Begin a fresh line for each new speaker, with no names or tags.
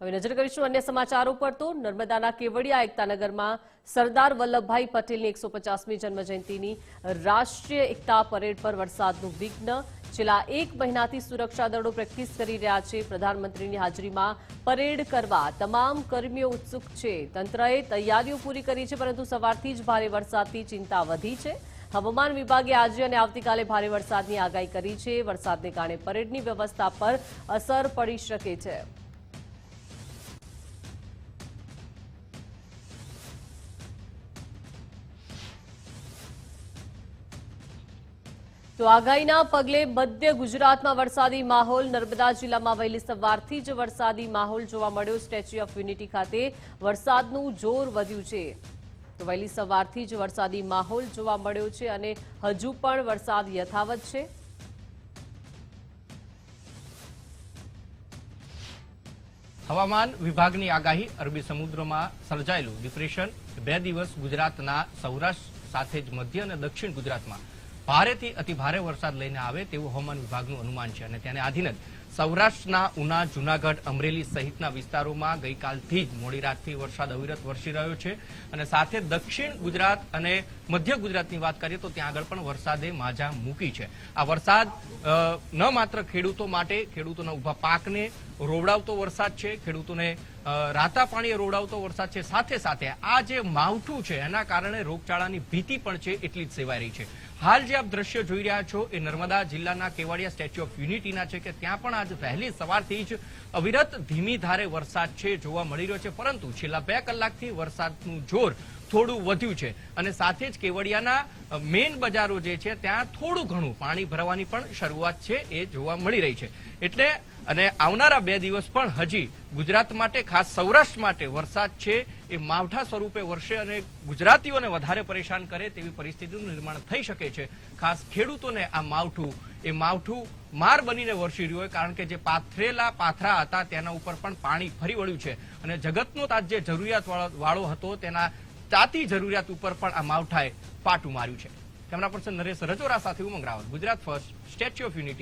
હવે નજર કરીશું અન્ય સમાચારો પર તો નર્મદાના કેવડિયા એકતાનગરમાં સરદાર વલ્લભભાઈ પટેલની એકસો પચાસમી જન્મજયંતિની રાષ્ટ્રીય એકતા પરેડ પર વરસાદનું વિઘ્ન. છેલ્લા એક મહિનાથી સુરક્ષા દળો પ્રેક્ટિસ કરી રહ્યા છે. પ્રધાનમંત્રીની હાજરીમાં પરેડ કરવા તમામ કર્મીઓ ઉત્સુક છે. તંત્રએ તૈયારીઓ પૂરી કરી છે, પરંતુ સવારથી જ ભારે વરસાદથી ચિંતા વધી છે. હવામાન વિભાગે આજે અને આવતીકાલે ભારે વરસાદની આગાહી કરી છે. વરસાદને કારણે પરેડની વ્યવસ્થા પર અસર પડી શકે છે. તો આગાહીના પગલે મધ્ય ગુજરાતમાં વરસાદી માહોલ. નર્મદા જિલ્લામાં વહેલી સવારથી જ વરસાદી માહોલ જોવા મળ્યો. સ્ટેચ્યુ ઓફ યુનિટી ખાતે વરસાદનું જોર વધ્યું છે. તો વહેલી સવારથી જ વરસાદી માહોલ જોવા મળ્યો છે અને હજુ પણ વરસાદ યથાવત છે.
હવામાન વિભાગની આગાહી, અરબી સમુદ્રમાં સર્જાયેલું ડિપ્રેશન બે દિવસ ગુજરાતના સૌરાષ્ટ્ર સાથે જ મધ્ય અને દક્ષિણ ગુજરાતમાં ભારેથી અતિભારે વરસાદ લઈને આવે તેવું હવામાન વિભાગનું અનુમાન છે અને તેને આધીન જ સૌરાષ્ટ્રના ઉના, જુનાગઢ, અમરેલી સહિતના વિસ્તારોમાં ગઈકાલથી જ મોડી રાતથી વરસાદ અવિરત વરસી રહ્યો છે અને સાથે દક્ષિણ ગુજરાત અને મધ્ય ગુજરાતની વાત કરીએ તો ત્યાં આગળ પણ વરસાદે માજા મૂકી છે. આ વરસાદ ન માત્ર ખેડૂતો માટે, ખેડૂતોના ઊભા પાકને રોવડાવતો વરસાદ છે, ખેડૂતોને રાતા પાણીએ રોડાવતો વરસાદ છે. સાથે સાથે આ જે માવઠું છે, એના કારણે રોગચાળાની ભીતિ પણ છે, એટલી જ સેવાઈ રહી છે. હાલ જે આપ દ્રશ્ય જોઈ રહ્યા છો, એ નર્મદા જિલ્લાના કેવડિયા સ્ટેચ્યુ ઓફ યુનિટીના છે કે ત્યાં પણ આજ વહેલી સવારથી જ અવિરત ધીમી ધારે વરસાદ છે, જોવા મળી રહ્યો છે. પરંતુ છેલ્લા બે કલાકથી વરસાદનું જોર થોડું વધ્યું છે અને સાથે જ કેવડિયાના મેઇન બજારો જે છે, ત્યાં થોડું ઘણું પાણી ભરવાની પણ શરૂઆત છે, એ જોવા મળી રહી છે. એટલે, અને આવનારા બે દિવસ પણ હજી ગુજરાત માટે, ખાસ સૌરાષ્ટ્ર માટે વરસાદ છે, એ માવઠા સ્વરૂપે વરસે અને ગુજરાતીઓને વધારે પરેશાન કરે તેવી પરિસ્થિતિનું નિર્માણ થઈ શકે છે. ખાસ ખેડૂતોને આ માવઠું, એ માવઠું માર બનીને વરસી રહ્યું હોય, કારણ કે જે પાથરેલા પાથરા હતા, તેના ઉપર પણ પાણી ફરી વળ્યું છે. અને જગતનો તાજ જે જરૂરિયાત વાળો- હતો, તેના તાતી જરૂરિયાત ઉપર પણ આ માવઠાએ પાટું માર્યું છે. કેમેરા પર્સન નરેશ રજોરા સાથે Umang Rawal Gujarat first, statue of unity.